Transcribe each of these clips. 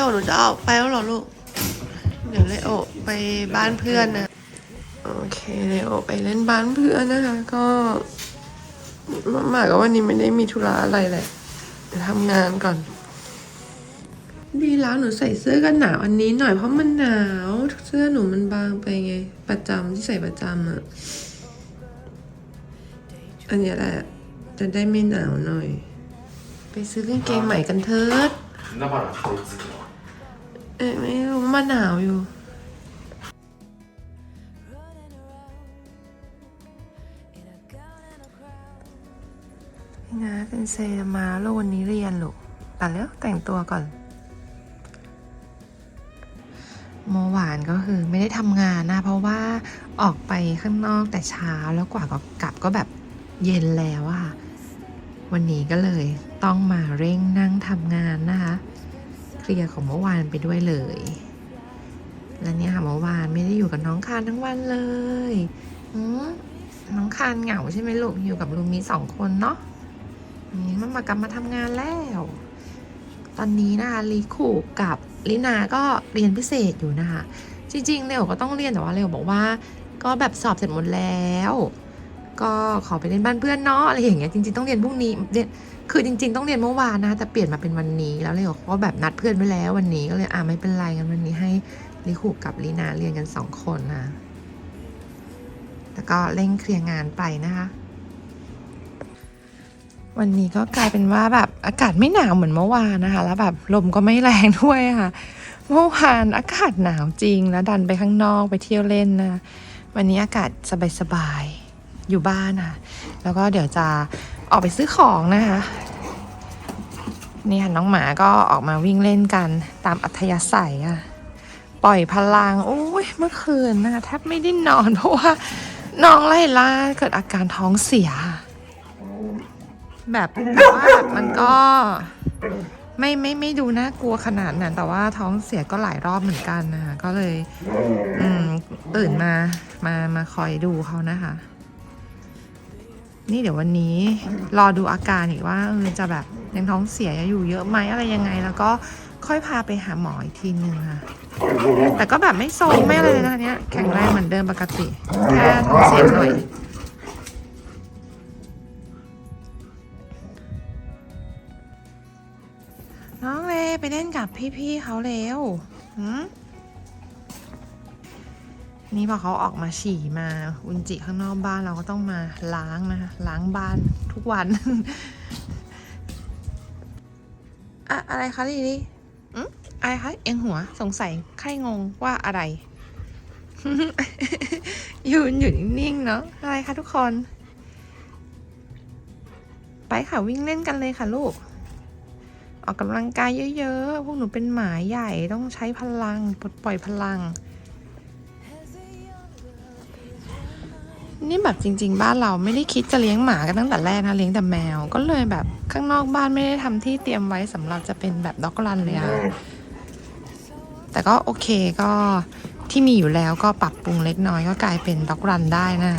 โอหนูจะออกไปแล้วหรอลูก เดี๋ยวเลโอไปบ้านเพื่อนนะ โอเคเลโอไปเล่นบ้านเพื่อนนะคะ ก็หมายก็วันนี้ไม่ได้มีธุระอะไรแหละจะทำงานก่อน ดีแล้วหนูใส่เสื้อกันหนาวอันนี้หน่อยเพราะมันหนาวเสื้อหนูมันบางไปไง ประจำที่ใส่ประจำอะอันนี้แหละจะได้ไม่หนาวหน่อย ไปซื้อกางเกงใหม่กันเถิด เอ๊ะไม่รู้มันหนาวอยู่ นี่นะเป็นเซมาโลกวันนี้เรียนลูกแต่แล้วแต่งตัวก่อนเมื่อวานก็คือไม่ได้ทำงานนะ เพราะว่าออกไปข้างนอกแต่เช้าแล้วกว่าก็กลับก็แบบเย็นแล้วอะค่ะวันนี้ก็เลยต้องมาเร่งนั่งทำงานนะคะ ลียร์ของเมื่อวานไปด้วยเลย และเนี่ยค่ะเมื่อวานไม่ได้อยู่กับน้องคานทั้งวันเลยน้องคานเหงาใช่ไหมลูกอยู่กับลูมีสองคนเนาะอืมมันมากลับมาทำงานแล้ว ตอนนี้นะคะลีคูกับลินาก็เรียนพิเศษอยู่นะคะจริงๆเร็วก็ต้องเรียนแต่ว่าเร็วบอกว่า ก็แบบสอบเสร็จหมดแล้ว ก็ขอไปเล่นบ้านเพื่อนเนาะอะไรอย่างเงี้ยจริงๆต้องเรียนพรุ่งนี้เรียน คือจริง ๆ ต้องเรียนเมื่อวานนะแต่เปลี่ยนมาเป็นวันนี้แล้วเลยบอกว่าแบบนัดเพื่อนไว้แล้ววันนี้ก็เลยอ่าไม่เป็นไรกันวันนี้ให้ลิคูกับลีนาเรียนกันสองคนนะแล้วก็เร่งเคลียร์งานไปนะคะวันนี้ก็กลายเป็นว่าแบบอากาศไม่หนาวเหมือนเมื่อวานนะคะ แล้วแบบลมก็ไม่แรงด้วยค่ะเมื่อวานอากาศหนาวจริงแล้วดันไปข้างนอกไปเที่ยวเล่นนะวันนี้อากาศสบายๆอยู่บ้านค่ะแล้วก็เดี๋ยวจะ ออกไปซื้อของนะคะ นี่ค่ะน้องหมาก็ออกมาวิ่งเล่นกันตามอัธยาศัยอะปล่อยพลัง โอ้ยเมื่อคืนนะคะแทบไม่ได้นอนเพราะว่า น้องไล่ล่าเกิดอาการท้องเสีย แบบแต่ว่าแบบมันก็ไม่ไม่ไม่ดูน่ากลัวขนาดนั้นแต่ว่าท้องเสียก็หลายรอบเหมือนกันนะคะก็เลย อืมตื่นมามามาคอยดูเขานะคะ นี่เดี๋ยววันนี้รอดูอาการอีกว่าเออจะแบบยังท้องเสียอยู่เยอะไหมอะไรยังไง แล้วก็ค่อยพาไปหาหมออีกทีนึงค่ะ แต่ก็แบบไม่โซมไม่อะไรเลยนะคะเนี้ยแข็งแรงเหมือนเดิมปกติ แค่ท้องเสียหน่อยน้องเลไปเล่นกับพี่ๆเขาเร็วหืม นี่พอเขาออกมาฉี่มาอุนจิข้างนอกบ้านเราก็ต้องมาล้างนะคะล้างบ้านทุกวัน อะอะไรคะลิลี่อืมอะไรคะเอียงหัวสงสัยใครงงว่าอะไรยืนอยู่นิ่งๆเนาะอะไรคะทุกคน ไปค่ะวิ่งเล่นกันเลยค่ะลูก ออกกำลังกายเยอะๆ พวกหนูเป็นหมาใหญ่ต้องใช้พลังปลดปล่อยพลัง นี่แบบจริง ๆ บ้านเราไม่ได้คิดจะเลี้ยงหมากันตั้งแต่แรกนะเลี้ยงแต่แมว ก็เลยแบบข้างนอกบ้านไม่ได้ทำที่เตรียมไว้สำหรับจะเป็นแบบด็อกรันเลยอะแต่ก็โอเคก็ที่มีอยู่แล้วก็ปรับปรุงเล็กน้อยก็กลายเป็นด็อกรันได้นะ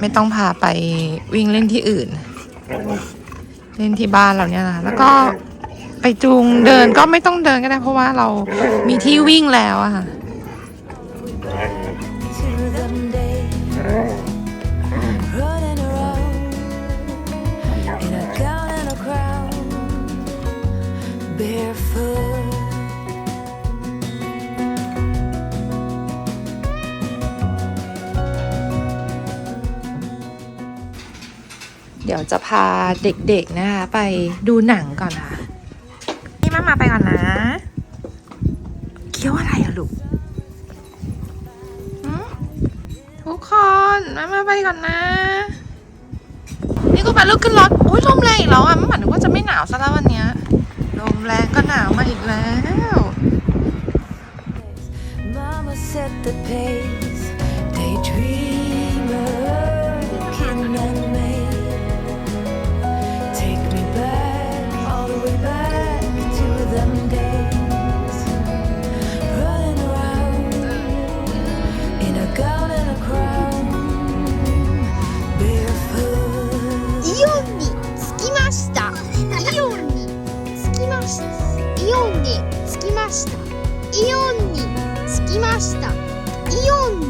ไม่ต้องพาไปวิ่งเล่นที่อื่น เล่นที่บ้านเราเนี่ยนะแล้วก็ไปจูงเดินก็ไม่ต้องเดินก็ได้ เพราะว่าเรามีที่วิ่งแล้วอะค่ะ running around in a gown and a crown barefoot เดี๋ยวจะพาเด็กๆนะคะ ไปดูหนังก่อนค่ะ นี่มามาไปก่อนนะ เคี้ยวอะไรอะลูก คนมามาไปก่อนนะ นี่กูไปลุกขึ้นรถอุ้ยลมแรงอีกแล้วอะไม่หมายถึงว่าจะไม่หนาวซะแล้ววันเนี้ยลมแรงก็หนาวมาอีกแล้ว Mama set the pace daydream. したイオンに着きましたイオンに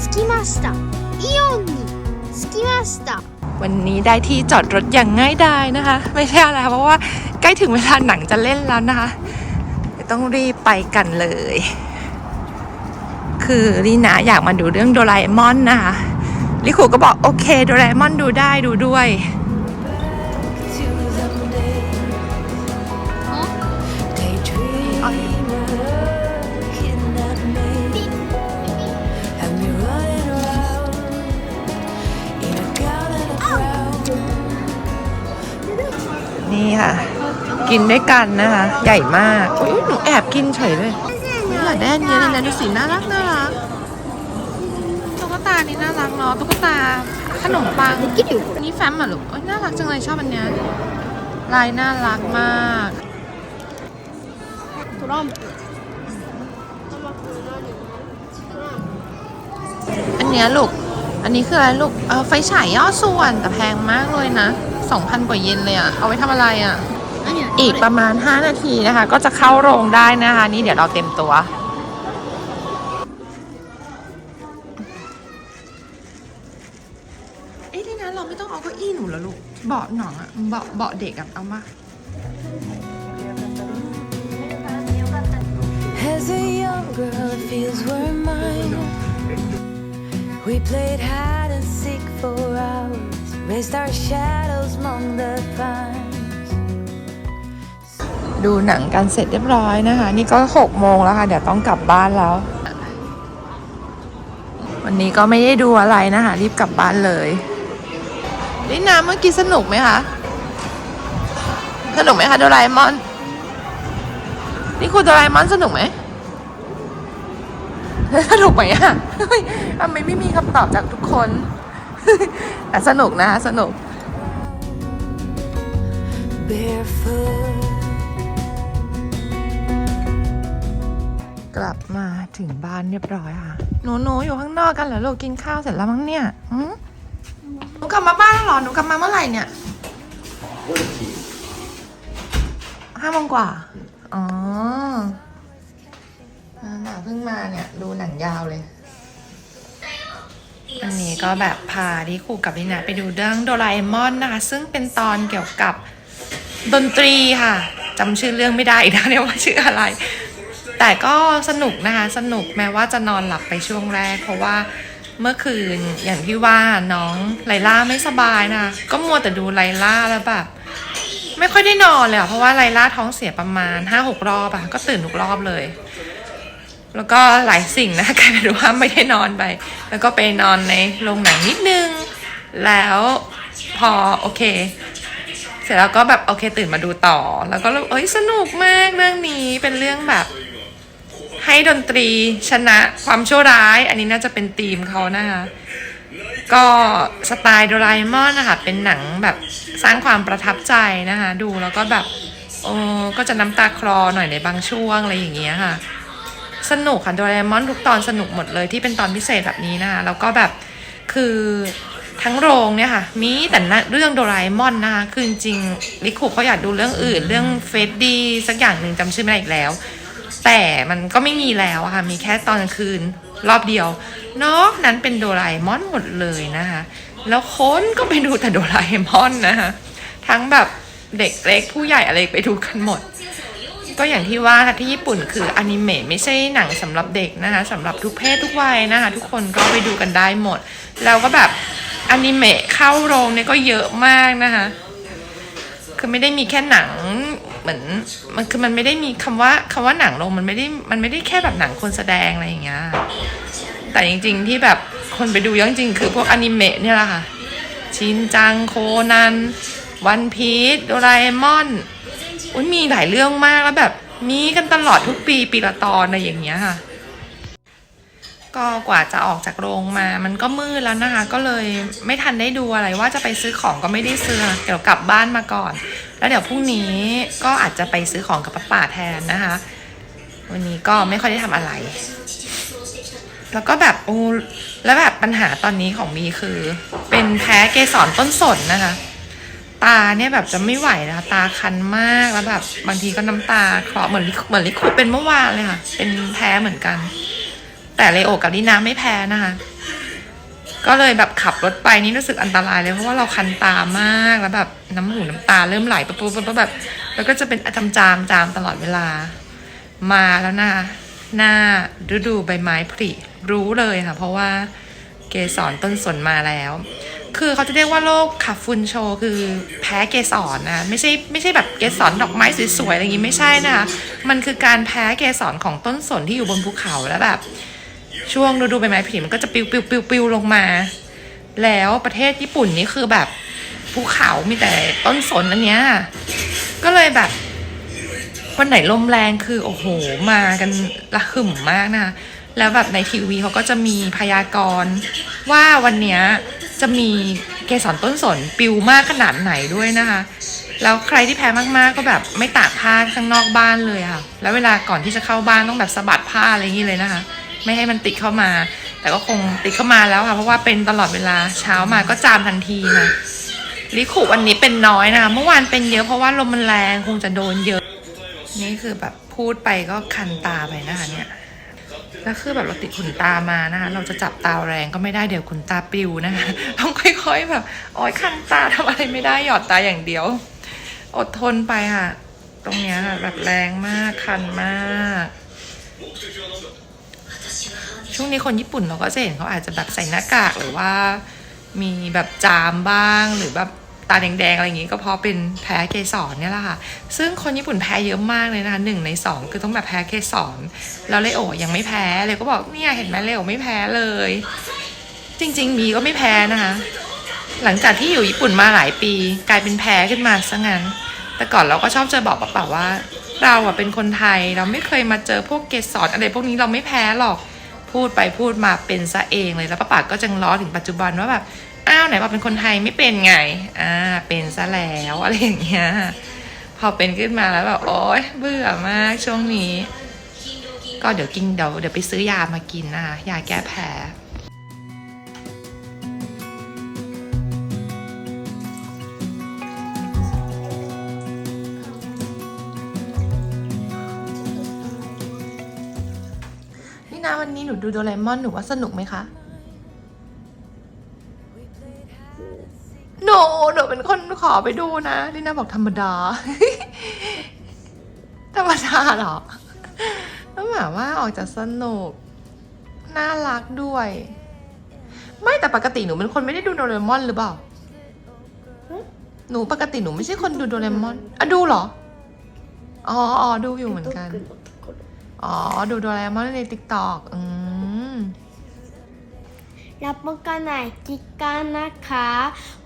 着きましたイオンに着きました วันนี้ได้ที่จอดรถอย่างง่ายดายนะคะ ไม่ใช่อะไรเพราะว่าใกล้ถึงเวลาหนังจะเล่นแล้วนะคะเดี๋ยวต้องรีบไปกันเลย คือลีนาอยากมาดูเรื่องโดราเอมอนนะคะลิคูก็บอกโอเคโดราเอมอนดูได้ดูด้วย กินด้วยกันนะคะ ใหญ่มากอุ้ยหนูแอบกินเฉยเลยหละแดนเนี้ยเลยนะดูสีน่ารักน่ารักตุ๊กตานี่น่ารักเนาะตุ๊กตาขนมปังกินอยู่นี่แฟ้มเหรอลูกน่ารักจังเลยชอบอันเนี้ยลายน่ารักมากทุรอมอันเนี้ยลูก อันนี้คืออะไรลูก เออไฟฉายย่อส่วนแต่แพงมากเลยนะสองพันกว่าเยนเลยอะเอาไว้ทำอะไรอะ อีกประมาณ 5 นาทีนะคะ ก็จะเข้าโรงได้นะคะ นี่เดี๋ยวเราเต็มตัว เอ้ยนี่นะเราไม่ต้องเอาเก้าอี้หนูแล้วลูก เบาะหนองอะเบาะเบาะเด็กอะเอามา As a young girl, it feels were mine. We played hide and seek for hours, raised our shadows among the pines. ดูหนังกันเสร็จเรียบร้อยนะคะ นี่ก็หกโมงแล้วค่ะ เดี๋ยวต้องกลับบ้านแล้ว วันนี้ก็ไม่ได้ดูอะไรนะคะ รีบกลับบ้านเลยลินาเมื่อกี้สนุกไหมคะ สนุกไหมคะโดราเอมอน นี่คุณโดราเอมอนสนุกไหมสนุกไหมอะทำไมไม่มีคำตอบจากทุกคนแต่สนุกนะคะสนุก Barefoot. กลับมาถึงบ้านเรียบร้อยค่ะ หนูหนูอยู่ข้างนอกกันเหรอลูกกินข้าวเสร็จแล้วมั้งเนี่ยหืมหนูกลับมาบ้านแล้วเหรอ หนูกลับมาเมื่อไหร่เนี่ยห้าโมงกว่า อ๋อนั่นน่ะเพิ่งมาเนี่ย ดูหนังยาวเลย อันนี้ก็แบบพาที่ครูกับลินาไปดูเรื่องโดราเอมอนนะคะ ซึ่งเป็นตอนเกี่ยวกับดนตรีค่ะจำชื่อเรื่องไม่ได้อีกนะเนี่ยว่าชื่ออะไร แต่ก็สนุกนะคะ สนุกแม้ว่าจะนอนหลับไปช่วงแรก เพราะว่าเมื่อคืนอย่างที่ว่าน้องไลล่าไม่สบายนะ ก็มัวแต่ดูไลล่าแล้วแบบไม่ค่อยได้นอนเลยเพราะว่าไลล่าท้องเสียประมาณห้าหกรอบอะก็ตื่นทุกรอบเลย แล้วก็หลายสิ่งนะกลายเป็นว่าไม่ได้นอนไป แล้วก็ไปนอนในโรงหนังนิดนึง แล้วพอโอเค เสร็จแล้วก็แบบโอเคตื่นมาดูต่อ แล้วก็รู้เอ้ยสนุกมากเรื่องนี้เป็นเรื่องแบบ ให้ดนตรีชนะความชั่วร้าย อันนี้น่าจะเป็นธีมเขานะคะก็สไตล์โดราเอมอนนะคะเป็นหนังแบบสร้างความประทับใจนะคะดูแล้วก็แบบโอ้ก็จะน้ำตาคลอหน่อยในบางช่วงอะไรอย่างเงี้ยค่ะ สนุกค่ะโดราเอมอนทุกตอนสนุกหมดเลยที่เป็นตอนพิเศษแบบนี้นะคะแล้วก็แบบคือทั้งโรงเนี่ยค่ะ มีแต่เรื่องโดราเอมอนนะคะคือจริงลิคุเขาอยากดูเรื่องอื่น เรื่องเฟสดีสักอย่างหนึ่งจำชื่อไม่ได้อีกแล้ว แต่มันก็ไม่มีแล้วค่ะ มีแค่ตอนกลางคืนรอบเดียว นอกนั้นเป็นโดราเอมอนหมดเลยนะคะ แล้วคนก็ไปดูแต่โดราเอมอนนะคะทั้งแบบเด็กเล็กผู้ใหญ่อะไรไปดูกันหมด ก็อย่างที่ว่าค่ะที่ญี่ปุ่นคืออนิเมะไม่ใช่หนังสำหรับเด็กนะคะสำหรับทุกเพศทุกวัยนะคะทุกคนก็ไปดูกันได้หมด แล้วก็แบบอนิเมะเข้าโรงเนี่ยก็เยอะมากนะคะคือไม่ได้มีแค่หนัง เหมือนมันคือมันไม่ได้มีคำว่าคำว่าหนังลงมันไม่ได้มันไม่ได้แค่แบบหนังคนแสดงอะไรอย่างเงี้ยแต่จริง ๆ ที่แบบคนไปดูเยอนจริงคือพวกอนิเมะเนี่ยแหละค่ะชินจังโคนัน วันพีชโดราเอมอนอุ้ยมีหลายเรื่องมากแล้วแบบมีกันตลอดทุกปีปีละตอนอะไรอย่างเงี้ยค่ะ ก็กว่าจะออกจากโรงมา มันก็มืดแล้วนะคะ ก็เลยไม่ทันได้ดูอะไรว่าจะไปซื้อของก็ไม่ได้ซื้อเดี๋ยวกลับบ้านมาก่อน แล้วเดี๋ยวพรุ่งนี้ก็อาจจะไปซื้อของกับป้าป่าแทนนะคะ วันนี้ก็ไม่ค่อยได้ทำอะไร แล้วก็แบบโอ้แล้วแบบปัญหาตอนนี้ของมีคือ เป็นแพ้เกสรต้นสนนะคะ ตาเนี่ยแบบจะไม่ไหวนะคะ ตาคันมากแล้วแบบบางทีก็น้ำตาคลอเหมือนลิเหมือนลิคุเป็นเมื่อวานเลยค่ะ เป็นแพ้เหมือนกัน แต่เลโอกับลินาไม่แพ้นะคะ ก็เลยแบบขับรถไปนี่รู้สึกอันตรายเลยเพราะว่าเราคันตามากแล้วแบบน้ำหูน้ำตาเริ่มไหลปุ๊บปุ๊บแบบแล้วก็จะเป็นจามจามจามตลอดเวลา มาแล้วนะหน้าฤดูใบไม้ผลิรู้เลยค่ะ เพราะว่าเกสรต้นสนมาแล้ว คือเขาจะเรียกว่าโรคขับฟุนโชคือแพ้เกสรนะไม่ใช่ไม่ใช่แบบเกสรดอกไม้สวยๆอะไรอย่างงี้ไม่ใช่นะคะมันคือการแพ้เกสรของต้นสนที่อยู่บนภูเขาแล้วแบบ ช่วงฤดูใบไม้ผลิมันก็จะปิวปิวปิวปิวลงมา แล้วประเทศญี่ปุ่นนี่คือแบบภูเขามีแต่ต้นสนอันเนี้ยก็เลยแบบวันไหนลมแรงคือโอ้โหมากันระหึ่มมากนะคะแล้วแบบในทีวีเขาก็จะมีพยากรณ์ว่าวันเนี้ยจะมีเกสรต้นสนปิวมากขนาดไหนด้วยนะคะแล้วใครที่แพ้มากๆก็แบบไม่ตากผ้าข้างนอกบ้านเลยค่ะ แล้วเวลาก่อนที่จะเข้าบ้านต้องแบบสะบัดผ้าอะไรอย่างนี้เลยนะคะ ไม่ให้มันติดเข้ามา แต่ก็คงติดเข้ามาแล้วค่ะเพราะว่าเป็นตลอดเวลาเช้ามาก็จามทันทีค่ะลิขุวันนี้เป็นน้อยนะคะเมื่อวานเป็นเยอะเพราะว่าลมมันแรงคงจะโดนเยอะ นี่คือแบบพูดไปก็คันตาไปนะคะเนี่ยแล้วคือแบบเราติดขนตามานะคะเราจะจับตาแรงก็ไม่ได้เดี๋ยวขนตาปิวนะคะต้องค่อย ๆ แบบอ้อยคันตาทำอะไรไม่ได้หยอดตาอย่างเดียว อดทนไปค่ะ ตรงเนี้ยแบบแรงมากคันมาก ช่วงนี้คนญี่ปุ่นเราก็จะเห็นเขาอาจจะแบบใส่หน้ากากหรือว่า มีแบบจามบ้าง หรือแบบตาแดงๆอะไรอย่างงี้ก็เพราะเป็นแพ้เกสรเนี่ยแหละค่ะ ซึ่งคนญี่ปุ่นแพ้เยอะมากเลยนะคะหนึ่งในสองคือต้องแบบแพ้เกสรแล้วเลโอยังไม่แพ้เลยก็บอกเนี่ยเห็นไหมเลโอไม่แพ้เลย จริง ๆ มีก็ไม่แพ้นะคะ หลังจากที่อยู่ญี่ปุ่นมาหลายปี กลายเป็นแพ้ขึ้นมาซะงั้น แต่ก่อนเราก็ชอบจะบอกเปล่าว่า เราอะเป็นคนไทยเราไม่เคยมาเจอพวกเกสรอะไรพวกนี้เราไม่แพ้หรอก พูดไปพูดมาเป็นซะเองเลยแล้วป้าป๋าก็จังล้อถึงปัจจุบันว่าแบบอ้าวไหนบอกเป็นคนไทยไม่เป็นไงอ่าเป็นซะแล้วอะไรอย่างเงี้ยพอเป็นขึ้นมาแล้วแบบโอ๊ยเบื่อมากช่วงนี้ ก็เดี๋ยวกินเดี๋ยวเดี๋ยวไปซื้อยามากินนะคะยาแก้แพ้ นะวันนี้หนูดูโดเรมอนหนูว่าสนุกไหมคะหนูหนูเป็นคนขอไปดูนะลิน่าบอกธรรมดา ธรรมดาเหรอแล้วแบบว่าออกจากสนุก น่ารักด้วย ไม่แต่ปกติหนูเป็นคนไม่ได้ดูโดเรมอนหรือเปล่าหนูปกติหนูไม่ใช่คนดูโดเรมอนอะดูเหรอ อ๋ออ๋อดูอยู่เหมือนกัน อ๋อ ดูโดเรมอนในติ๊กต็อกอืม รับประกันไหนกิกันนะคะ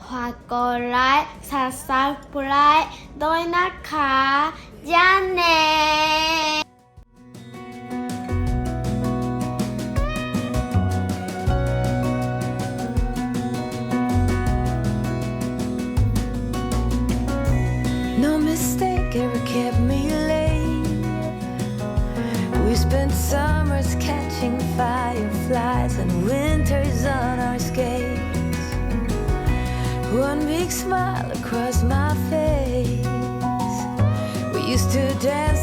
ฝากกดไลค์ซับสไครต์ด้วยนะคะย่าเน่ smile across my face. We used to dance